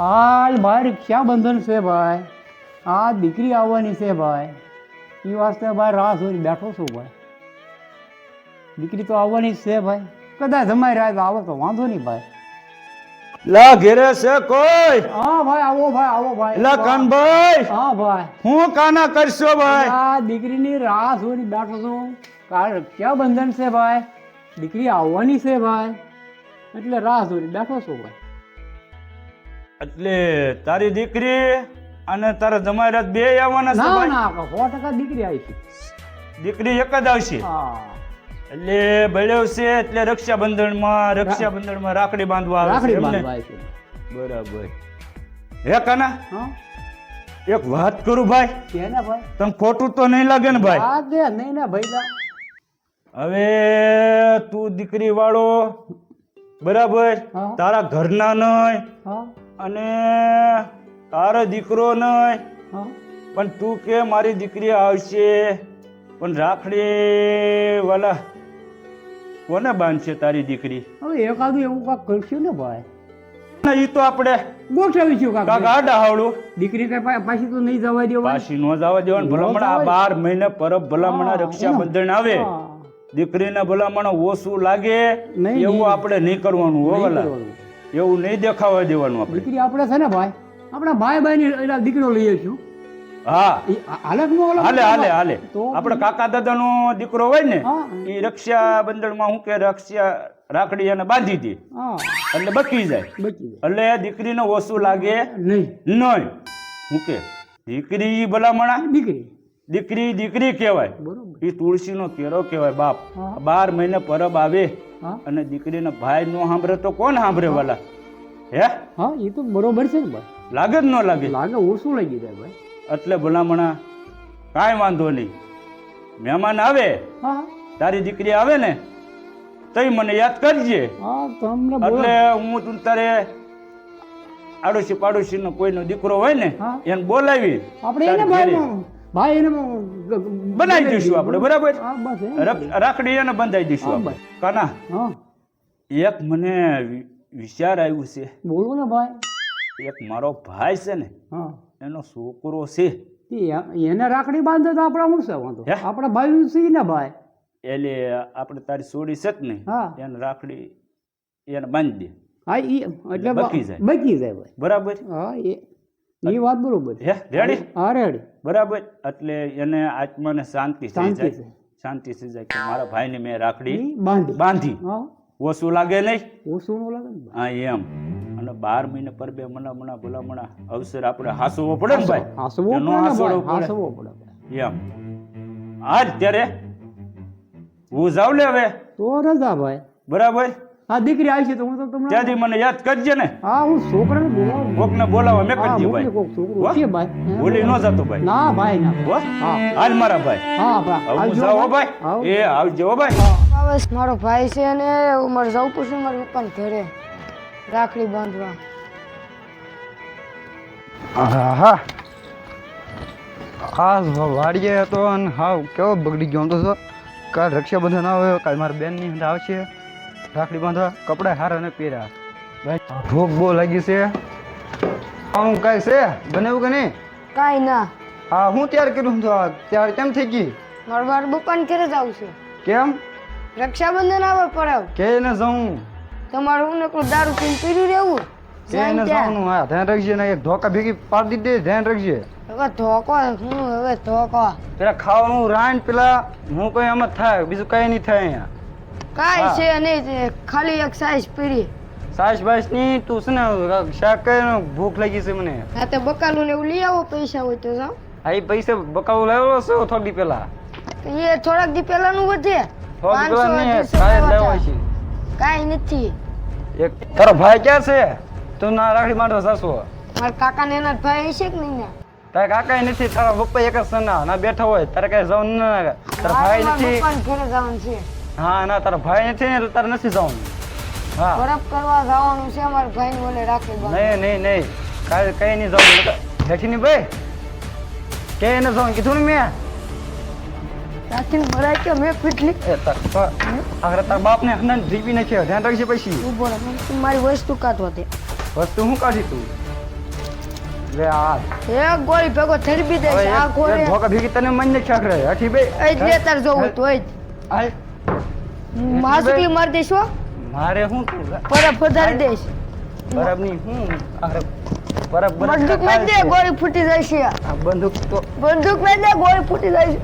હાલ ભાઈ બંધન છે ભાઈ? આ દીકરી આવવાની છે ભાઈ. એ વાસ્તે ભાઈ રાહ જોઈને બેઠો છું ભાઈ. દીકરી તો આવવાની જ છે ભાઈ. કદાચ જમાઈ રહ્યા તો આવે તો વાંધો નહીં ભાઈ. લા ઘેરે છે કોઈ? હા ભાઈ આવો ભાઈ આવો ભાઈ. લા કાનભાઈ હા ભાઈ. હું કાના કરશો ભાઈ? આ દીકરીની રાહ જોઈને બેઠો છું. કાલ ક્યાં બંધન છે ભાઈ? દીકરી આવવાની છે ભાઈ. એટલે રાહ જોઈને બેઠો છું ભાઈ. એટલે તારી દીકરી અને તારા જમાઈ બે આવવાના છે ના ના સો ટકા દીકરી આવી દીકરી એક જ આવશે? એટલે બળ્યો છે એટલે રક્ષાબંધનમાં રક્ષાબંધનમાં રાખડી બાંધવા આવે રાખડી છે બરાબર. હે કાના? એક વાત કરું ભાઈ. કેના ભાઈ? તમ ખોટું તો નહીં લાગે ને ભાઈ? દે નહીં ને ભાઈ હવે તું દીકરી વાળો બરાબર તારા ઘરના નહીં. હા. અને તારો દીકરો નહીં. પણ તું કે મારી દીકરી આવશે. પણ રાખડી વાલા કોને બાંધશે તારી દીકરી? હવે એકાદું એવું કાંક કરશું ને ભાઈ? ના, તો આપણે ગોઠવીશું કાકા. આડા હાવડું. દીકરી કઈ પાછી તો નહીં જવા દેવા પાછી નો જવા દેવાનું. ભલામણ આ બાર મહિને પરબ ભલામણ રક્ષાબંધન આવે. દીકરીને ભલામણ ઓછું લાગે. એવું. આપણે નહીં કરવાનું હો. એવું નહીં દેખાવા દેવાનું આપણે. દીકરી આપણે છે ને ભાઈ? આપણા ભાઈ ભાઈ ની દીકરો લઈએ છું હા. આ- હાલત નો હાલે? હાલે હાલે આપણે કાકા દાદાનો દીકરો હોય ને એ રક્ષા બંધનમાં હું કે રક્ષા રાખડી એને બાંધી દે. એટલે બકી જાય. બચી જાય. એટલે દીકરીને ઓછું લાગે નહીં. નહીં. હું કે દીકરી ભલામણા? દીકરી. દીકરી દીકરી કહેવાય. એ તુલસીનો કેરો કહેવાય બાપ. બાર મહિને પરબ આવે. અને દીકરીને ભાઈ નો સાંભળે તો કોણ સાંભળે વાલા? હે? હા એ તો બરોબર છે ને ભાઈ. લાગે જ ન લાગે? લાગે ઓછું લાગી જાય ભાઈ? એટલે ભલામણા કાંઈ વાંધો નહીં. મહેમાન આવે હા તારી દીકરી આવે ને તઈ મને યાદ કરજે. એટલે હું તું તારે આડોશી પાડોશી નો કોઈનો દીકરો હોય ને એને બોલાવી. આપણે એને ભાઈ એને બનાવી દઈશું આપણે બરાબર? રાખડી એને બંધાઈ દઈશું આપણે. કાના? હા. એક મને વિચાર આવ્યું છે. બોલો ને ભાઈ. એક મારો ભાઈ છે ને હા. એનો છોકરો છે. એ- એને રાખડી બાંધે તો આપણે શું છે વાંધો? આપણે ભાઈ છે ને ભાઈ. એટલે આપણે તારી છોડી છે ને એને રાખડી એને બાંધી દે. હા એ એટલે બકી જાય. બકી જાય ભાઈ. બરાબર? હા એ એ વાત બરોબર. હે? રેડી? હા રેડી. બરાબર. એટલે એને આત્માને શાંતિ શાંતિ શાંતિ થઈ જાય કે મારા ભાઈને મેં રાખડી બાંધી. બાંધી. ઓછું લાગે નહીં? ઓછું ન લાગે હા એમ. અને બાર મહિને પર બે મણા મણા ભલા મણા અવસર આપણે હાસવો પડે ને ભાઈ? હાસવો. હાંસવો પડે. એમ. આજ ત્યારે હું જાઉં લે હવે? તો રજા ભાઈ. બરાબર? હા દીકરી આવી છે તો હું તો તમને ત્યાંથી મને યાદ કરજે ને. હા હું છોકરાને બોલાવું. કોકને બોલાવવા મેં કરજે ભાઈ. કોક છોકરું. છે ભાઈ. બોલી ન જતો ભાઈ. ના ભાઈ ના. હો? હા. હાલ મારા ભાઈ. હા ભાઈ. આવજો હો ભાઈ. એ આવજો હો ભાઈ. બસ મારો ભાઈ છે અને ઉમર જવું પછી મારા પપ્પાને ઘરે. રાખડી બાંધવા. હા આ વાડીએ હતો અને હાવ કેવો બગડી ગયો તો કાલ રક્ષાબંધન આવે કાલ મારા બેનની અંદર આવશે. રાખડી બાંધવા કપડા હાર ને પહેર્યા ભાઈ ભૂખ બહુ લાગી છે. આવું કાંઈ છે? બનાવ્યું કે નહીં? કાંઈ ના. હા હું તૈયાર કર્યું છું તૈયાર કેમ થઈ ગઈ? નળવાર બપાન ઘરે જવું છે. કેમ? રક્ષાબંધન આવે પડાવ કે ને જાઉં તમારે હું નકરું દારૂ પીને પીરું રહેવું? કે ને જાઉં હા ધ્યાન રાખજે ને એક ધોકા ભેગી પાડી દીધી ધ્યાન રાખજે. હવે ધોકો હું હવે ધોકો. પેલા ખાવાનું રાન પેલા હું કોઈ એમ જ થાય બીજું કઈ નહીં થાય અહીંયા. કાંઈ છે નહીં ખાલી એક સાઈઝ પીરી. સાસ બાસની તું છે ને શાક કરીને ભૂખ લાગી છે મને. રાતે બકાલું ને એવું લઈ આવો પૈસા હોય તો જાઓ. હા એ પૈસા બકાવું લાવ્યો છે થોડી પેલા તો એ થોડાક દી પહેલાનું વધે. થોડી પેલા ને અઢીસો લાવ્યો છે. કાંઈ નથી. એક તારો ભાઈ ક્યાં છે? તું ના રાખડી માંડો સાસુ. મારા કાકા ને એના ભાઈ છે કે નહીં ને? તારા કાકા નથી તારા પપ્પા એક જ સના ના. બેઠા હોય તારે કઈ જવાનું ના તારા ભાઈ નથી. ઘરે જવાનું છે. હા ના તારા ભાઈ નથી ને તારે નથી જવાનું. હા. બરફ કરવા જવાનું છે મારા ભાઈને ઓલે રાખી. નહીં નહીં નહીં. કાલે કઈ નહીં જવાનું. બેઠી ની ભાઈ કે એને જવાનું. કીધું ને મેં. રાખીને ભરાય કે મેં પીટલી એ તાર બાપ ને હમણાં જીવી નાખ્યો ધ્યાન રાખજે પછી. ઊભો રહે. મારી વસ્તુ કાઢવા દે. વસ્તુ શું કાઢી તું? લે આ. એક ગોળી ભેગો થરબી દે આ ગોળી ભેગી તને મન ને ચાકરે હઠી બે એ જ તાર જોવું તો એ જ. હાલ. માસુકલી મારી દઈશ હો. મારે હું પરબ વધારી દઈશ પરબની હું? અરે બરફ બંદૂકમાં દે ગોળી ફૂટી આ બંદૂક તો બંદૂક મેં દે ગોળી ફૂટી છે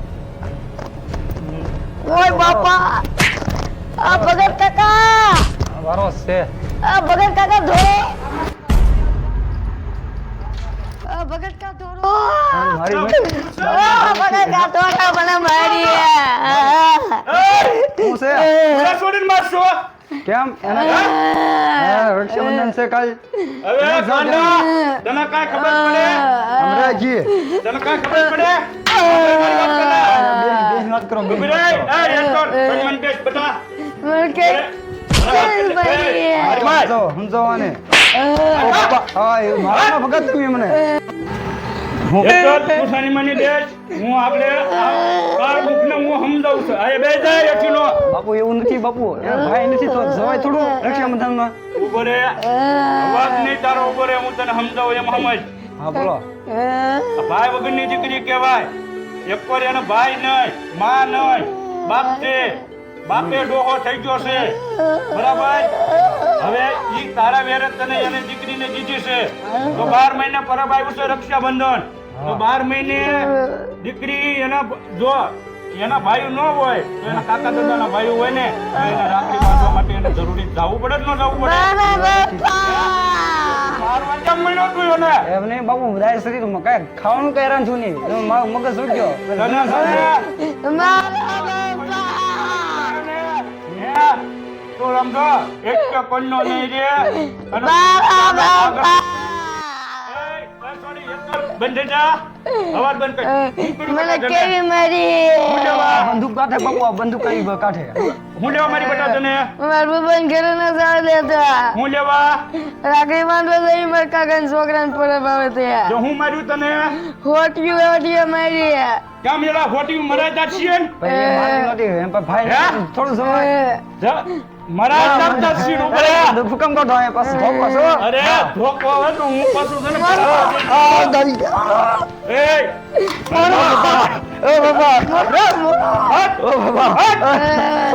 ઓય બાપા આ ભગત કાકા. વારો છે. આ ભગત કાકા ધો ભગત કા મારી આ ભગત કા ધોરો મને મારી શું છે મને છોડીને મારશો કેમ એના રક્ષાબંધન છે કાલ હવે ગાંડા તને કાંઈ ખબર પડે અમરાજી તને કાંઈ ખબર પડે મારી વાત કરો. એ, બેસ, મારી મારી હા એ મારા ભગત તું મને હું હેઠળ, તું સાની બેસ. હું આપણે બાર હું સમજાવું છું આ બે જાય એઠીનો. બાપુ એવું નથી બાપુ એ ભાઈ નથી તો જવાય થોડું રક્ષાબંધનમાં રહે. અવાજ નહીં તારો ઊભો હું તને સમજાવું એમ સમજ. હા બોલો ભાઈ વગરની દીકરી કહેવાય એક વાર એનો ભાઈ નહીં માં નહીં બાપ છે બાપે ડોહો થઈ ગયો છે બરાબર હવે ઈ તારા વેરે તને એને દીકરીને દીધી છે તો બાર મહિને પરબ આવ્યું છે રક્ષાબંધન તો બાર મહિને દીકરી એના જો એના ભાઈ ન હોય તો એના કાકા દાદાના ભાઈ હોય ને તો એને રાખડી બાંધવા માટે એને જરૂરી જવું પડે ન જવું પડે? તું એમ નહીં શરીરમાં કાંઈ ખાવાનું કઈ નહીં. મારું મગજ ને તો સમજો એક કે કોઈનો નહીં રે. અને એય, બંધ થઈ જા અવાજ બંધ કર. હું કરું મને તને? કેવી મારી? હું બંદૂક કાઢે બાપુ બંદૂક કઈ કાઢે હું લેવા મારી બેટા તને. મારા પપ્પાને ઘરે ન જવા દેતા. હું લેવા રાખડી બાંધવા જઈ મારા કાકાના છોકરાને પરબ આવે જો હું માર્યું તને? હોટિયું હોટિયું મારી. કેમ એલા ભાઈ એ નથી એમ પણ ભાઈ થોડું સમય. જા, મરાતા જ છીએ ઉપર ફૂકમ કાઢો અહીંયા પાછું ધોકો છો. અરે ધોકો આવે તો હું પાછું છે ને આ દાઈ એય, ઓ બાપા. ઓ બાપા.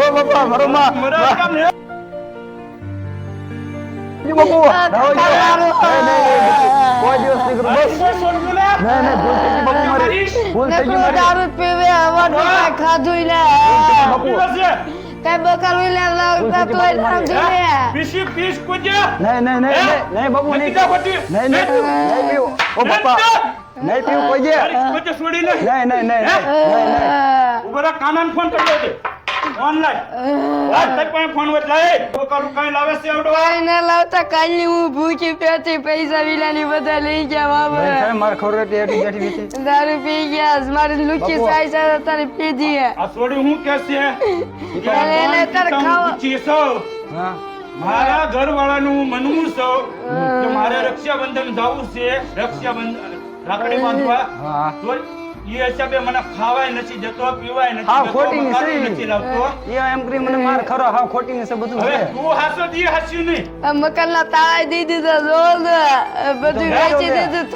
ઓ બાપા. મારો માં મરા કેમ હે? જી બાપુ રાહુલ જી. નહીં, નહીં, નહીં. કોઈ દિવસ નહીં કરું. બસ. શું છોડ્યું લે? નહીં નહીં ભૂલ થઈ ગઈ બાપુ મારી ભૂલ થઈ ગઈ મારી. દારૂ પીવે અવાજ ખાધું લે. પીવો છે? કઈ બકાલું લે લાવતા તો બાપુ મારી. સમજી લે હે? પીસી પીસ કૂદે? નહીં નહીં નહીં હે? નહીં નહીં બાપુ નહીં નથી જા ખોટી? નહીં નહીં પીવું, નહીં પીવું ઓ બાપા નહીં પીવું કોઈ જે તારી કૂદે છોડી નહીં. નહીં ફોન પણ વચ લાય. લાવે છે આવડો? કઈ ના લાવતા કાલની હું ભૂખી પેટી પૈસા વિલાની બધા લઈ ગયા બાબા ખરે મારે ખબર હતી બેઠી બેઠી. દારૂ પી ગયા મારી લુચી સાઈ સાઈ તારી પીધી હે. આ છોડી હું કે છે? એને આ ખાવા- પૂછી હા. મારા ઘરવાળાનું મનવું છો કે મારે રક્ષાબંધન જવું છે? રક્ષાબંધન રાખડી બાંધવા? હા. એ હિસાબે મને ખાવાય નથી દેતો પીવાય નથી હા ખોટી ની નથી લાવતો એ એમ કરી મને માર ખરો હા ખોટી ની છે બધું હવે તું હાસો દી હાસ્યું નહીં. મકાનના તાળા દઈ દીધા જોર બધું વેચી દીધું?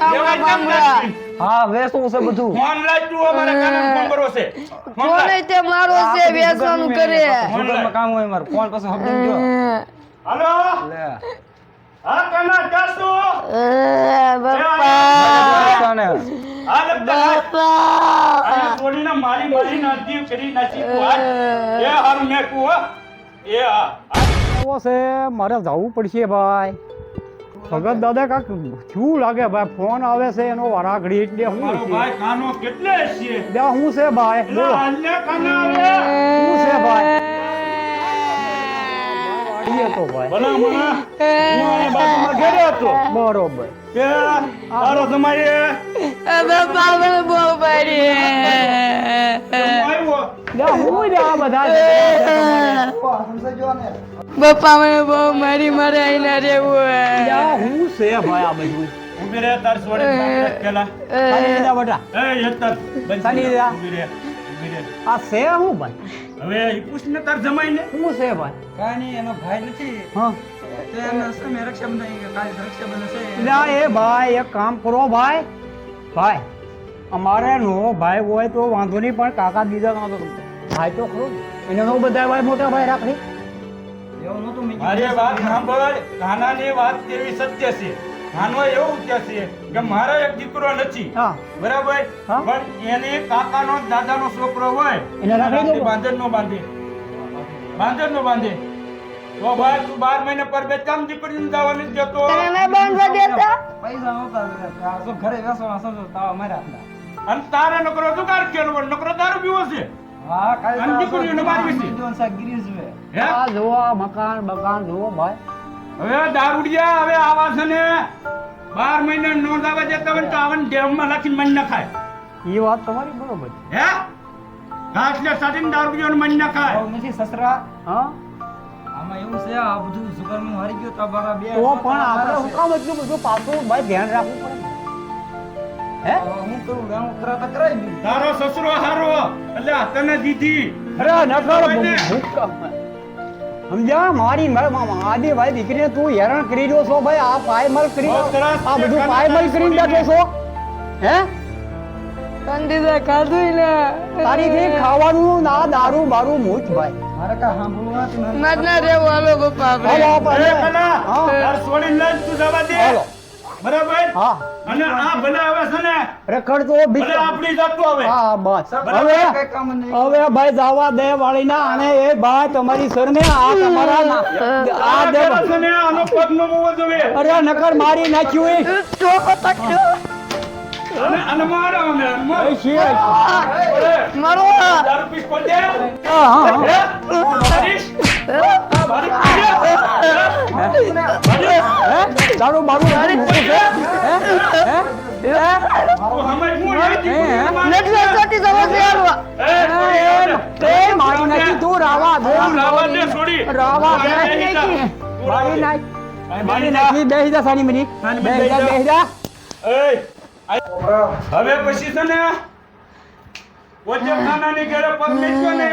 હા વેચવું છે બધું. ફોન લાય અમારે કાને ફોન કરવો છે. ફોન તે મારો છે વેચવાનું કરે? હોટલમાં કામ હોય મારે. ફોન પાસે હબડી ગયો. હાલો? લે. મારી મારી નાખી કરી નાખી એ. હારું મેં કુ એ હા છે? મારે જવું પડશે ભાઈ. ભગત દાદા કાક શું લાગે ભાઈ? ફોન આવે છે એનો વારા ઘડી એટલે શું મારો ભાઈ કાનો કેટલે છે? બે શું છે ભાઈ? બોલો. આવે? શું છે ભાઈ? વાડીએ તો ભાઈ ભલા મને હું અહીંયા બાજુમાં ઘરે હતો. બરોબર. કે તારો તમારે? બાપા મને બહુ પાડી હું રે આ બધા બાપા મને બહુ મારી મારે આઈના રહેવું હું. છે ભાઈ આ બધું. તાર પેલા. બેટા. એ આ છે હું ભાઈ? હવે ઈ પૂછને તાર જમાઈ ને શું છે ભાઈ? કાની નહીં એનો ભાઈ નથી. હા. તો એને સામે રક્ષાબંધન કે કાલે રક્ષાબંધન છે? એટલે એ ભાઈ એક કામ કરો ભાઈ. ભાઈ અમારે નો ભાઈ હોય તો વાંધો નહીં પણ કાકા બીજા વાંધો ભાઈ તો ખરો ને. એને નો બધા ભાઈ મોટા ભાઈ રાખડી. એવું નહોતું મારી વાત સાંભળ કાનાની વાત કેવી સત્ય છે? કાનો એવું કે છે કે મારો એક દીકરો નથી. બરાબર? પણ એને કાકાનો દાદાનો છોકરો હોય એને બાંધર નો બાંધે. બાંધર નો બાંધે. તો ભાઈ તું બાર મહિને પર બે કામ દીકરીને જવા નથી દેતો. બાંધવા દેતા? પૈસા નહોતા આ શું ઘરે બેસવા સમજો તાવ માર્યા હતા અને તારા નકરો દુકાળ કેનો પણ નકરો દારૂ પીવો છે. હા કાલે અને દીકરીઓને મારવી છે. જીવન ગિરીશ હે? આ જોવા મકાન મકાન જોવો ભાઈ. હવે દારૂડિયા હવે આવા છે ને બાર મહિને નો જવા દેતા હોય તો આવન ડેમમાં નાખીને મન નખાય. એ વાત તમારી બરોબર છે. હે? ઘાસ લે સાટીને દારૂડિયોને મન નખાય. નથી સસરા. હા? આમાં એવું છે આ બધું જુગારમાં હારી ગયો તમારા બે તો પણ આપણે હુકમ એટલું બધું પાછું ભાઈ ધ્યાન રાખવું પડે? હે? હું? કરું? ગામ તારો સસરો હારો એટલે તને દીધી. અરે ને. સમજ્યા? મારી મારી ભાઈ દીકરીને તું હેરાન કરી રહ્યો છો ભાઈ? આ પાયમલ કરી આ બધું પાયમલ કરી બેઠો છો? હે? કંદીદા ખાધું ને તારીથી ખાવાનું ના દારૂ બારૂ મૂછ ભાઈ. મારે કા સાંભળવા નથી. મત ના રહેવું હાલો ગોપા આપણે હાલો અરે આપણે. હા. તાર છોડીને લઈ તું જવા દે. હાલો. બરાબર? હા. અને આ ભલે છે ને રખડતો ભલે આપણી જતો હવે હા બસ. હવે કઈ કામ નહીં. હવે ભાઈ જવા દે વાળી ના અને એ ભાઈ તમારી સરને આ તમારા આ આ દે ને આનો પગ ન મોવો જોઈએ. અરે નકર મારી નાખ્યું એ. તો મારો મારો. દારૂ? મારી? નથી મારી નાખી તું રાવા રાવા મારી. નાખ મારી મારી નાખ. નાખી. બેહી જા સાની મિનિટ સાની બેહી મિનિટ જા બેહી બેહી જા. એય, આ- હવે પછી છે ને વચ્ચે ખાનાની ઘરે પગ મૂક્યો ને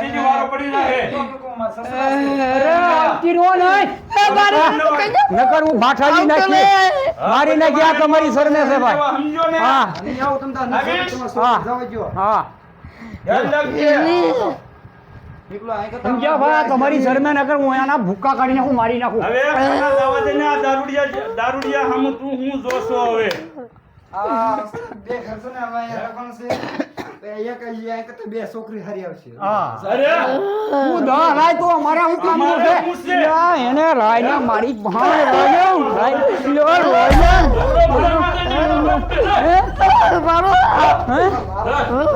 બીજી વારો પડી જાય. અરે આવતી નો નહીં નકર હું ભાઠાજી નાખી. મારી નાખી આ તમારી સરને સમજ્યા ભાઈ તમારી હું એના ભૂક્કા કાઢીને હું મારી નાખું હવે ખાના જવા દે ને આ દારૂડિયા દારૂડિયા સામે તું હું જોશો હવે આ બે ઘર ને હવે અહીંયા છે એક જ બે છોકરી હારી આવશે અરે તું દા રાય તો અમારે હું કામ છે શું છે? યા, એને રાય ના મારી ભાણે રાય રાય લ્યો, રાય ને. બોલો, બોલો, બોલો, બોલો. હે? મારો હે?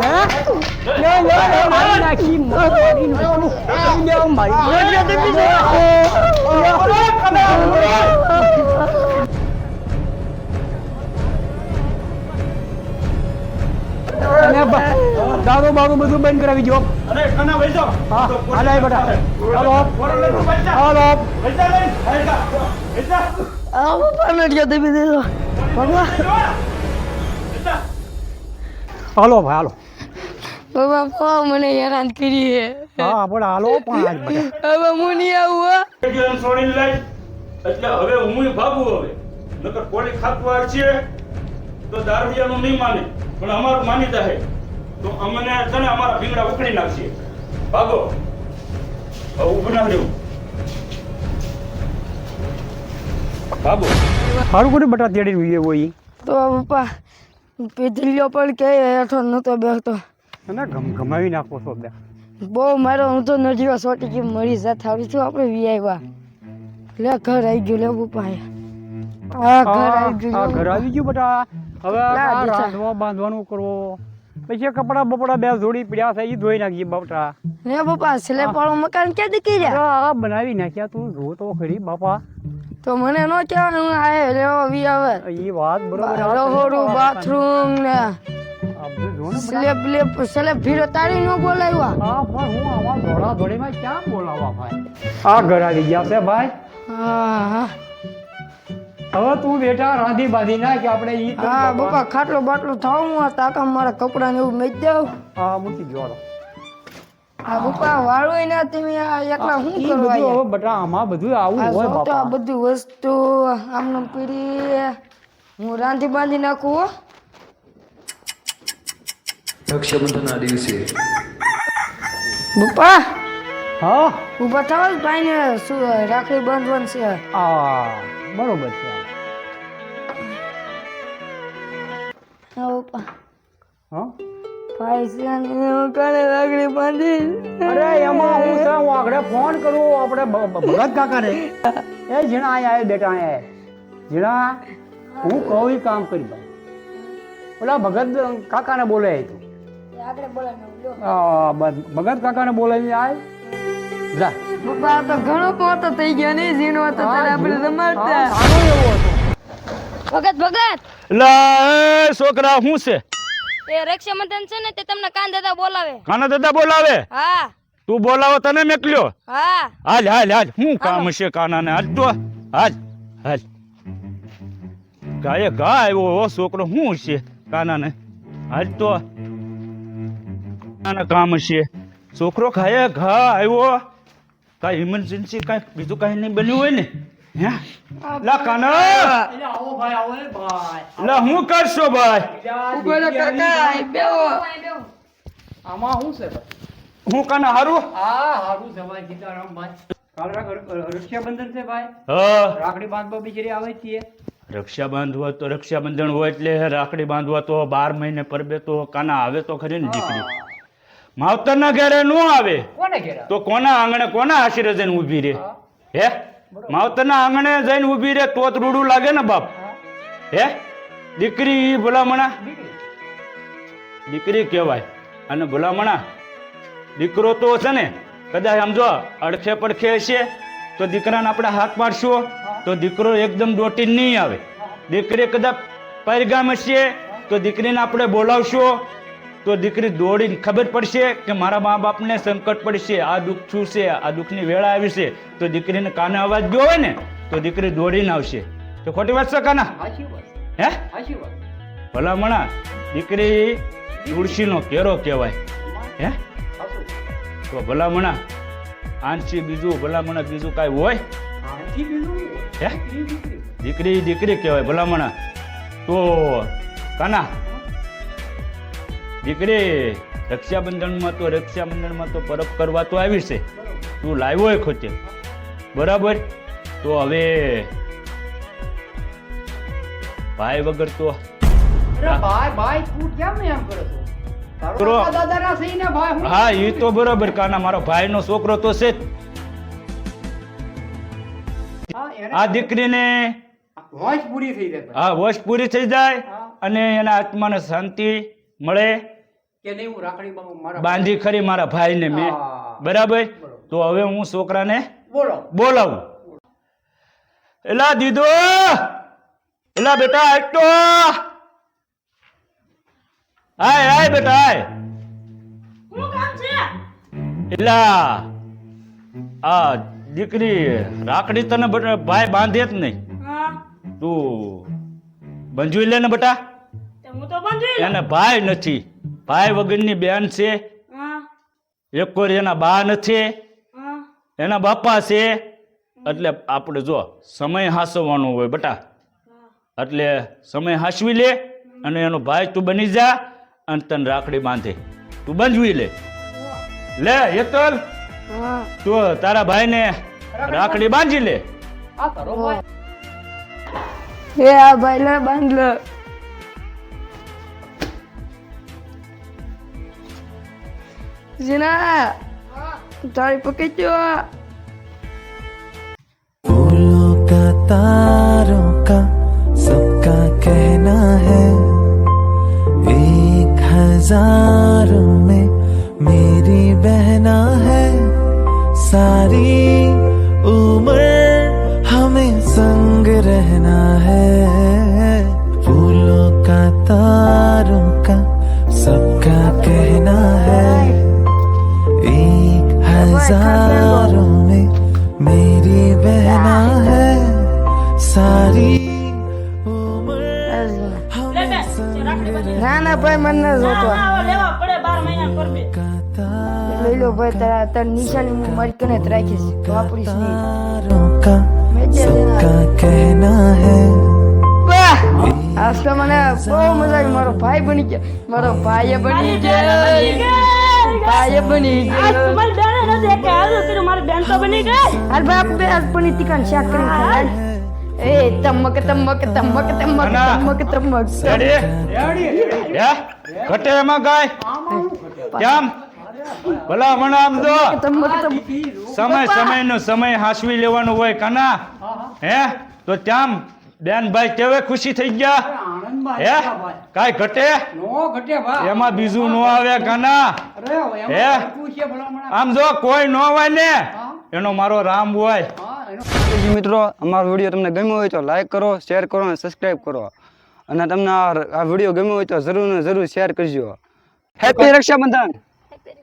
હે? લે, લે, લે, મારી દારૂ બારૂ બધું બંધ કરાવી જા. હાલો ભાઈ હાલો. બાબા પપ્પા મને હેરાન કરી હે. હા હાલો પણ આજ હવે હું નહીં આવું હો. એકજણ છોડીને લઈ. એટલે હવે હું ભાગું હવે. નકર કોળી ખાતું આવશે તો દારૂડિયાનું નહીં માને. પણ અમારું માની જાય તો અમને છે ને અમારા ભીંગડા ઉખડી નાખશે. ભાગો. હવે ઊભું ના રહેવું. ભાગો. સારું કરી બટા તેડી હોય તો પપ્પા પીધલીઓ પણ કે હેઠો નતો બેસતો અને ગમ ગમાવી નાખો છો બે બહુ મારો હું તો નજીવા સોટી કે મળી જાત હારું છું. આપણે વી આવ્યા લે ઘર આવી ગયું લે પપ્પા આ ઘર આવી આ ઘર આવી ગયું બટા. હવે આ રાંધવા બાંધવાનું કરવો. પછી કપડા બપડા બે જોડી પડ્યા છે એ ધોઈ નાખીએ બપટા લે પપ્પા સ્લેપ પાળો મકાન ક્યાંથી રહ્યા? આ બનાવી નાખ્યા તું જો તો ખરી બાપા. તો મને નો કહેવાનું હું આયો લેવો વી આવે. એ વાત બરોબર આ બાથરૂમ ને. આ જો. સ્લેબ બ્લેબ સ્લેબ ભીડો તારી ન બોલાવ્યા. હા પણ હું આવા દોડા દોડીમાં ક્યાં બોલાવા ભાઈ? આ ઘર આવી ગયા છે ભાઈ. હા હા. હવે તું બેટા રાંધી બાંધી નાખ આપણે ઈ હા બાપા. ખાટલો બાટલો થાવ હું આ તાકા મારા કપડા ને એવું મેચ દઉં હા મૂકી આ બપા વાળું ના તમે આ એકલા શું કરવા બધું બટા આમાં બધું આવું હોય જો તો આ બાપા. બધી વસ્તુ આમને પીડી હું રાંધી બાંધી નાખું હો. રક્ષાબંધનના દિવસે. પપ્પા હા? ઊભા થાવ ભાઈને શું રાખડી બાંધવાની છે? આ બરોબર છે. હા હું? ફોન કરું આપણે ભગત કાકા ને એ જીણા અહીંયા આય બેટા અહીંયા જીણા હું કહું કામ કરી ભાઈ. ઓલા ભગત કાકાને બોલે તું ભગત કાકાને બોલાવી આય. જા. બાપા તો ઘણો પોતો થઈ ગયો ને ઝીણો હતો ત્યારે આપણે રમાડતા. હા, એવો હતો. ભગત ભગત! લા છોકરા શું છે? એ રક્ષાબંધન છે ને તે તમને કાન દાદા બોલાવે. કાન દાદા બોલાવે? હા. તું બોલાવો તને મેકલ્યો હા. હાલ હાલ હાલ. શું કામ છે કાનાને? હાલ તો હાલ હાલ. ગાયે ગા આવ્યો ઓ છોકરો. શું છે કાનાને? હાલ તો. કાના કામ હશે છોકરો ખાયે ઘા આવ્યો. કાંઈ ઇમરજન્સી કાંઈ બીજું કાંઈ નહીં બન્યું હોય ને? હે? લા કાના. આવો ભાઈ આવો ભાઈ. લા હું કરશો ભાઈ? બોલો કાકા બેવો આમાં શું છે ભાઈ? હું કાના હારું? આ હારું છે ભાઈ સીતારામ ભાઈ. રક્ષાબંધન છે ભાઈ. રાખડી બાંધવા બિચારી આવે છીએ. રક્ષા બાંધવા તો રક્ષાબંધન હોય એટલે રાખડી બાંધવા તો બાર મહિને પરબે તો કાના આવે તો ખરી ને દીકરી. માવતરના ઘરે નો આવે. કોને ઘેરા તો કોના આંગણે કોના આશીર્વાદ જઈને ઊભી રહે હે. માવતરના આંગણે જઈને ઊભી રહે તો રૂડું લાગે ને બાપ. હે. દીકરી ઈ ભલામણા? દીકરી. કહેવાય. અને ભલામણા? દીકરો તો છે ને કદાચ સમજો અડખે પડખે હશે તો દીકરાને આપણે હાથ મારશો તો દીકરો એકદમ દોટી નહીં આવે. દીકરી કદાચ પરિગામ હશે તો દીકરીને આપણે બોલાવશો તો દીકરી દોડીને ખબર પડશે કે મારા મા બાપને સંકટ પડશે આ દુઃખ શું છે આ દુઃખની વેળા આવી છે તો દીકરીને કાને અવાજ ગયો હોય ને તો દીકરી દોડીને આવશે. તો ખોટી વાત છે કાના? હે? ભલામણા દીકરી તુલસીનો કેરો કહેવાય. હે. તો ભલામણા આનસી બીજું ભલામણા બીજું કાંઈ હોય? હે? દીકરી દીકરી. દીકરી દીકરી કહેવાય ભલામણા. તો કાના દીકરી રક્ષાબંધનમાં તો રક્ષાબંધનમાં તો પરબ કરવા તો આવી છે. તું લાવ્યો હોય ખોતે બરાબર? તો હવે ભાઈ વગર તો ભાઈ ભાઈ કેમ એમ કરે છો? ને ભાઈ હું એ તો બરાબર કાના મારો ભાઈનો છોકરો તો છે આ દીકરીને વોશ પૂરી થઈ જાય હા વશ પૂરી થઈ જાય અને એના આત્માને શાંતિ મળે. કે નહીં હું રાખડી મારા બાંધી ખરી મારા ભાઈને મેં. બરાબર? તો હવે હું છોકરાને બોલો. બોલાવું. એલા દીદો! એલા બેટા આટો! આય આય બેટા આય. એલા આ દીકરી રાખડી તને બેટા ભાઈ બાંધે જ નહીં. તું બંજુઈ લે ને બેટા? એને ભાઈ નથી. ભાઈ વગરની બેન છે. એક કોર એના બા નથી. એના બાપા છે. એટલે આપણે જો સમય હાસવાનો હોય બટા. એટલે સમય હાસવી લે અને એનો ભાઈ તું બની જા અને તને રાખડી બાંધે. તું બંધવી લે. લે હેતલ. હા. તું તારા ભાઈને રાખડી બાંધી. લે. ભાઈ. એ આ ભાઈ ને બાંધ લે. Zina! Tarik pakai cuak! फूलों का तारों का सबका कहना है एक हजारों में मेरी बहना है सारी હતો લઈ લો ભાઈ તારા તાર નિશાની હું મારી કને રાખીશ. વાપરીશ નહીં. આજકાલ મને બહુ મજા આવી. મારો ભાઈ બની ગયો. મારો ભાઈ બની ગયો. ભાઈ બની ગયો. બની ગઈ. એ તમક તમક તમક તમક. તમક તમક ઘટે એમાં ગાય? કેમ? ભલા મને આમ તમક સમય સમય નો સમય હાસવી લેવાનો હોય કાના હે? તો ત્યાં બેન ભાઈ કેવે ખુશી થઈ ગયા? હે? કાઈ ઘટે? એમાં બીજું નો આવે કાના હે? આમ જો કોઈ નો હોય ને એનો મારો રામ હોય. હા, મિત્રો અમારો વીડિયો તમને ગમ્યો હોય તો લાઇક કરો શેર કરો અને સબસ્ક્રાઈબ કરો. અને તમને આ આ વીડિયો ગમ્યો હોય તો જરૂર ને જરૂર શેર કરજો. હેપી રક્ષાબંધન!